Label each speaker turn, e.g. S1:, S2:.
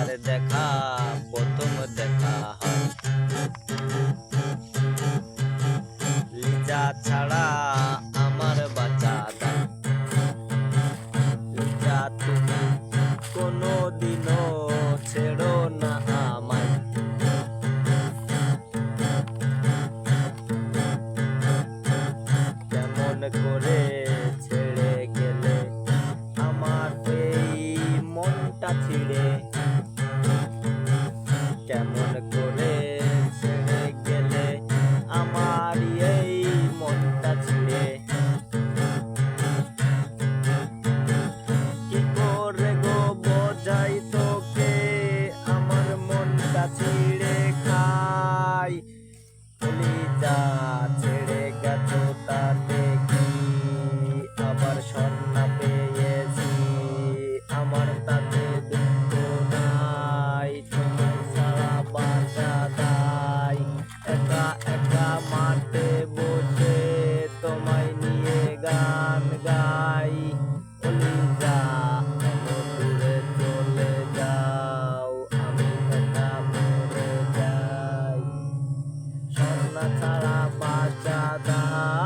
S1: যার দেখা, প্রথম দেখা লিজা ছাড়া আমার বাঁচা দায় লিজা তুমি কোনো দিনও ছেড়ো না আমায়। কেমন করে ছেড়ে গেলে আমার এই মনটা ছিঁড়ে? কেমন করে ছেড়ে গেলে আমার এই মনটা ছিঁড়ে? কি করে গো বোঝাই তোকে? আমার মনটা ছিঁড়ে খাই। কলিজা ছেড়ে গেছো তাতে। একা একা মাঠে বসে তোমায় নিয়ে গান গাই। এত দূরে চলে যাও, আমি একা মরে যাই। সোনা ছাড়া দাও।